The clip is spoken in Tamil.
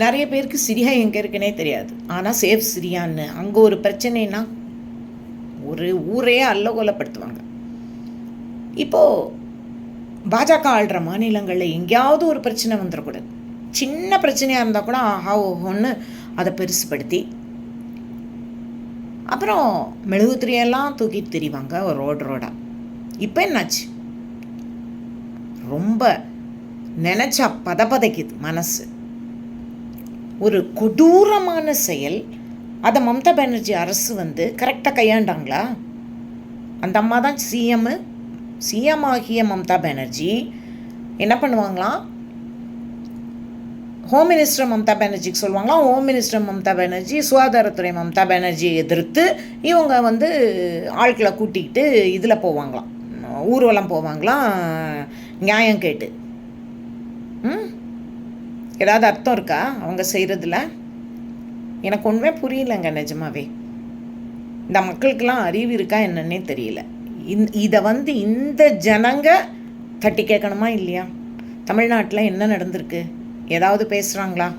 நிறைய பேருக்கு சிரியா எங்கே இருக்குன்னே தெரியாது. ஆனால் சேஃப் சிரியான்னு அங்கே ஒரு பிரச்சனைனா ஒரு ஊரையே அல்லகோலப்படுத்துவாங்க. இப்போது பாஜக ஆள்ற மாநிலங்களில் எங்கேயாவது ஒரு பிரச்சனை வந்துடக்கூடாது சின்ன பிரச்சனையாக இருந்தால் கூட ஆஹா ஓஹோன்னு அதை பெருசுப்படுத்தி அப்புறம் மெழுகுத்திரியெல்லாம் தூக்கிட்டு திரிவாங்க ஒரு ரோடு ரோடாக இப்போ என்னாச்சு? ரொம்ப நினச்சா பதப்பதைக்குது மனசு. ஒரு கொடூரமான செயல். அதை மம்தா பானர்ஜி அரசு வந்து கரெக்டாக கையாண்டாங்களா? அந்த அம்மா தான் சிஎம்மு சிஎம் ஆகிய மம்தா பானர்ஜி என்ன பண்ணுவாங்களாம் ஹோம் மினிஸ்டர் மம்தா பானர்ஜிக்கு சொல்லுவாங்களாம் ஹோம் மினிஸ்டர் மம்தா பானர்ஜி சுகாதாரத்துறை மம்தா பானர்ஜியை எதிர்த்து இவங்க வந்து ஆட்களை கூட்டிக்கிட்டு இதில் போவாங்களாம். ஊர்வலம் போவாங்களாம். நியாயம் கேட்டு. ஏதாவது அர்த்தம் இருக்கா? அவங்க செய்கிறதுல எனக்கு ஒன்றுமே புரியலங்க நிஜமாவே. இந்த மக்களுக்கெல்லாம் அறிவு இருக்கா என்னன்னே தெரியல. இந் இதை வந்து இந்த ஜனங்க தட்டி கேட்கணுமா இல்லையா? தமிழ்நாட்டில் என்ன நடந்திருக்கு? ஏதாவது பேசுகிறாங்களா